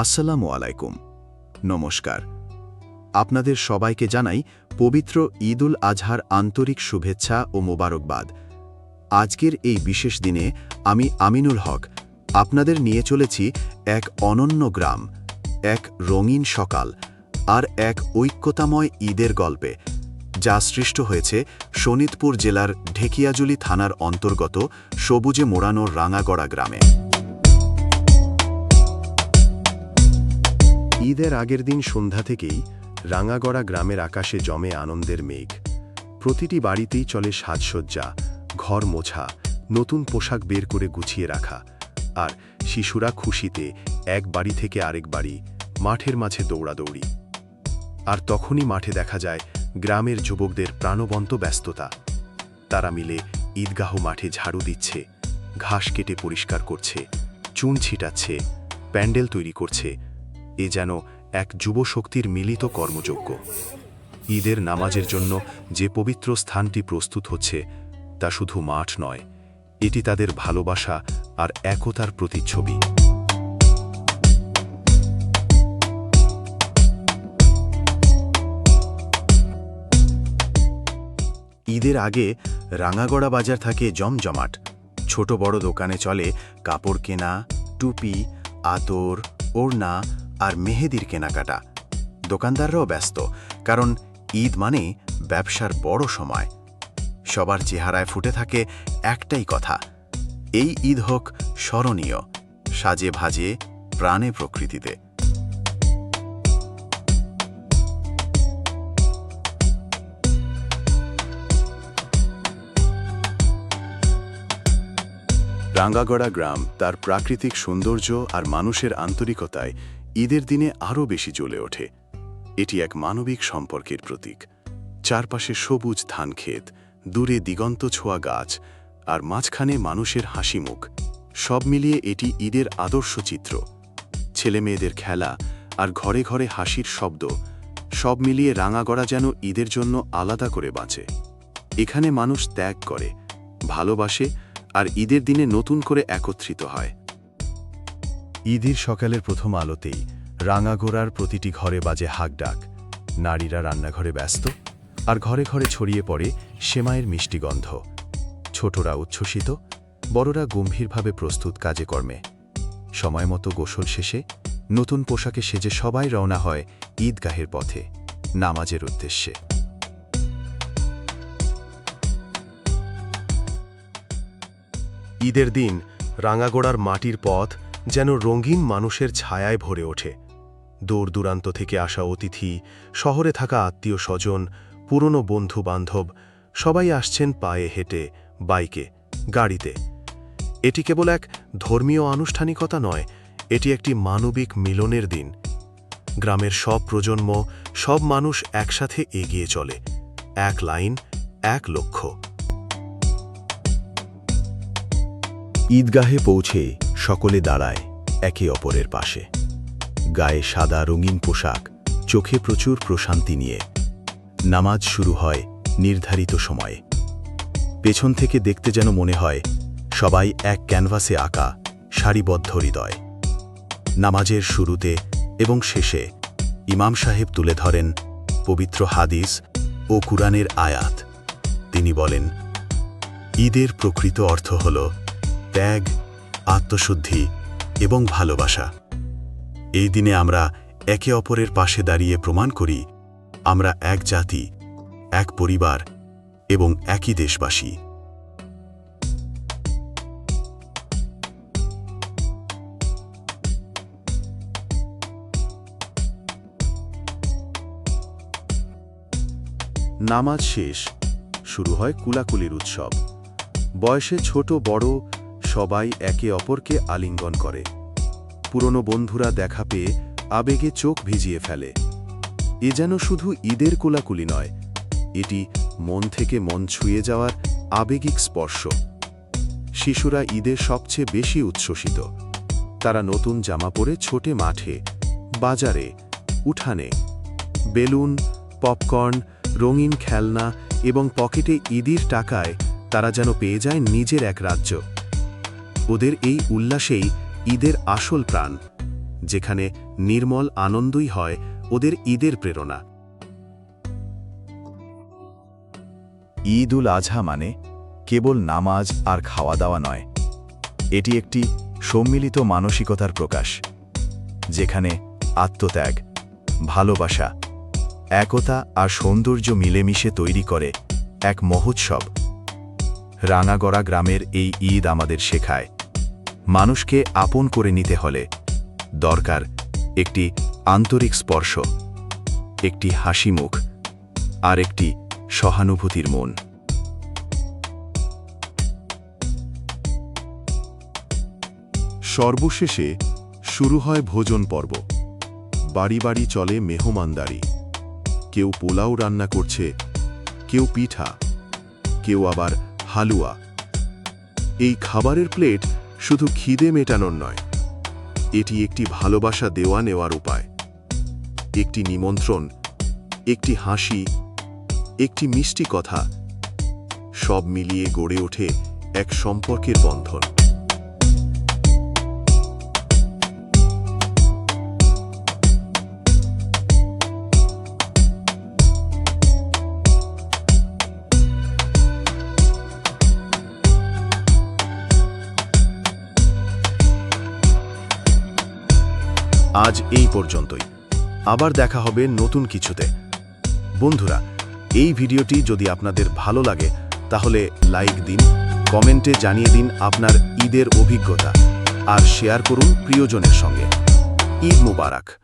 আসসালামু আলাইকুম। নমস্কার। আপনাদের সবাইকে জানাই পবিত্র ঈদুল আজহার আন্তরিক শুভেচ্ছা ও মোবারকবাদ। আজকের এই বিশেষ দিনে আমি আমিনুল হক, আপনাদের নিয়ে চলেছি এক অনন্য গ্রাম, এক রঙিন সকাল আর এক ঐক্যতাময় ঈদের গল্পে, যা সৃষ্ট হয়েছে শোনিতপুর জেলার ঢেকিয়াজুলি থানার অন্তর্গত সবুজে মোড়ানো রাঙাগড়া গ্রামে। ঈদের আগের দিন সন্ধ্যা থেকেই রাঙাগড়া গ্রামের আকাশে জমে আনন্দের মেঘ। প্রতিটি বাড়িতেই চলে সাজসজ্জা, ঘর মোছা, নতুন পোশাক বের করে গুছিয়ে রাখা। আর শিশুরা খুশিতে এক বাড়ি থেকে আরেক বাড়ি মাঠের মাঝে দৌড়াদৌড়ি। আর তখনই মাঠে দেখা যায় গ্রামের যুবকদের প্রাণবন্ত ব্যস্ততা। তারা মিলে ঈদগাহ মাঠে ঝাড়ু দিচ্ছে, ঘাস কেটে পরিষ্কার করছে, চুন ছিটাচ্ছে, প্যান্ডেল তৈরি করছে এ যেন এক যুবশক্তির মিলিত কর্মযোগ্য ঈদের নামাজের জন্য যে পবিত্র স্থানটি প্রস্তুত হচ্ছে, তা শুধু মাঠ নয়, এটি তাদের ভালোবাসা আর একতার প্রতিচ্ছবি। ঈদের আগে রাঙাগড়া বাজার থাকে জমজমাট। ছোট বড় দোকানে চলে কাপড় কেনা, টুপি, আতর, ওড়না আর মেহেদির কেনাকাটা। দোকানদাররাও ব্যস্ত, কারণ ঈদ মানে ব্যবসার বড় সময়। সবার চেহারায় ফুটে থাকে একটাই কথা, এই ঈদ হোক স্মরণীয়, সাজে ভাজে প্রাণে প্রকৃতিতে। রাঙ্গাগড়া গ্রাম তার প্রাকৃতিক সৌন্দর্য আর মানুষের আন্তরিকতায় ঈদের দিনে আরও বেশি জ্বলে ওঠে। এটি এক মানবিক সম্পর্কের প্রতীক। চারপাশে সবুজ ধান ধানক্ষেত, দূরে দিগন্ত ছোঁয়া গাছ আর মাঝখানে মানুষের হাসি মুখ। সব মিলিয়ে এটি ঈদের আদর্শ চিত্র। ছেলে মেয়েদের খেলা আর ঘরে ঘরে হাসির শব্দ, সব মিলিয়ে রাঙাগড়া যেন ঈদের জন্য আলাদা করে বাঁচে। এখানে মানুষ ত্যাগ করে, ভালোবাসে আর ঈদের দিনে নতুন করে একত্রিত হয়। ঈদের সকালের প্রথম আলোতেই রাঙাগোড়ার প্রতিটি ঘরে বাজে হাকডাক। নারীরা রান্নাঘরে ব্যস্ত, আর ঘরে ঘরে ছড়িয়ে পড়ে সেমাইয়ের মিষ্টি গন্ধ। ছোটরা উচ্ছ্বসিত, বড়রা গম্ভীরভাবে প্রস্তুত কাজে কর্মে। সময় মতো গোসল শেষে নতুন পোশাকে সেজে সবাই রওনা হয় ঈদগাহের পথে, নামাজের উদ্দেশ্যে। ঈদের দিন রাঙাগোড়ার মাটির পথ যেন রঙিন মানুষের ছায়ায় ভরে ওঠে। দূর দূরান্ত থেকে আসা অতিথি, শহরে থাকা আত্মীয় স্বজন, পুরনো বন্ধু বান্ধব সবাই আসছেন পায়ে হেঁটে, বাইকে, গাড়িতে। এটি কেবল এক ধর্মীয় আনুষ্ঠানিকতা নয়, এটি একটি মানবিক মিলনের দিন। গ্রামের সব প্রজন্ম, সব মানুষ একসাথে এগিয়ে চলে, এক লাইন, এক লক্ষ্য। ঈদগাহে পৌঁছে সকলে দাঁড়ায় একে অপরের পাশে। গায়ে সাদা রঙিন পোশাক, চোখে প্রচুর প্রশান্তি নিয়ে। নামাজ শুরু হয় নির্ধারিত সময়ে। পেছন থেকে দেখতে যেন মনে হয় সবাই এক ক্যানভাসে আঁকা সারিবদ্ধ হৃদয়। নামাজের শুরুতে এবং শেষে ইমাম সাহেব তুলে ধরেন পবিত্র হাদিস ও কুরআনের আয়াত। তিনি বলেন, ঈদের প্রকৃত অর্থ হল ত্যাগ, আত্মশুদ্ধি এবং ভালোবাসা। এই দিনে আমরা একে অপরের পাশে দাঁড়িয়ে প্রমাণ করি, আমরা এক জাতি, এক পরিবার এবং একই দেশবাসী। নামাজ শেষ, শুরু হয় কুলাকুলির উৎসব। বয়সে ছোট, বড় সবাই একে অপরকে আলিঙ্গন করে। পুরনো বন্ধুরা দেখা পেয়ে আবেগে চোখ ভিজিয়ে ফেলে। এ যেন শুধু ঈদের কোলাকুলি নয়, এটি মন থেকে মন ছুঁয়ে যাওয়ার আবেগিক স্পর্শ। শিশুরা ঈদের সবচেয়ে বেশি উচ্ছ্বসিত। তারা নতুন জামা পরে ছোটে মাঠে, বাজারে, উঠানে, বেলুন, পপকর্ন, রঙিন খেলনা এবং পকেটে ঈদির টাকায় তারা যেন পেয়ে যায় নিজের এক রাজ্য। ওদের এই উল্লাসেই ঈদের আসল প্রাণ, যেখানে নির্মল আনন্দই হয় ওদের ঈদের প্রেরণা। ঈদ উল আজহা মানে কেবল নামাজ আর খাওয়া দাওয়া নয়, এটি একটি সম্মিলিত মানসিকতার প্রকাশ, যেখানে আত্মত্যাগ, ভালোবাসা, একতা আর সৌন্দর্য মিলেমিশে তৈরি করে এক মহোৎসব। রাঙাগড়া গ্রামের এই ঈদ আমাদের শেখায়। মানুষকে আপন করে নিতে হলে দরকার একটি আন্তরিক স্পর্শ, একটি হাসি মুখ আর একটি সহানুভূতির মন। সর্বশেষে শুরু হয় ভোজন পর্ব। বাড়ি বাড়ি চলে মেহমানদারি। কেউ পোলাও রান্না করছে, কেউ পিঠা, কেউ আবার হালুয়া। এই খাবারের প্লেট শুধু খিদে মেটানোর নয়, এটি একটি ভালোবাসা দেওয়া নেওয়ার উপায়। একটি নিমন্ত্রণ, একটি হাসি, একটি মিষ্টি কথা, সব মিলিয়ে গড়ে ওঠে এক সম্পর্কের বন্ধন। আজ এই পর্যন্তই। আবার দেখা হবে নতুন কিছুতে। বন্ধুরা, এই ভিডিওটি যদি আপনাদের ভালো লাগে, তাহলে লাইক দিন, কমেন্টে জানিয়ে দিন আপনার ঈদের অভিজ্ঞতা, আর শেয়ার করুন প্রিয়জনের সঙ্গে। ঈদ মুবারক।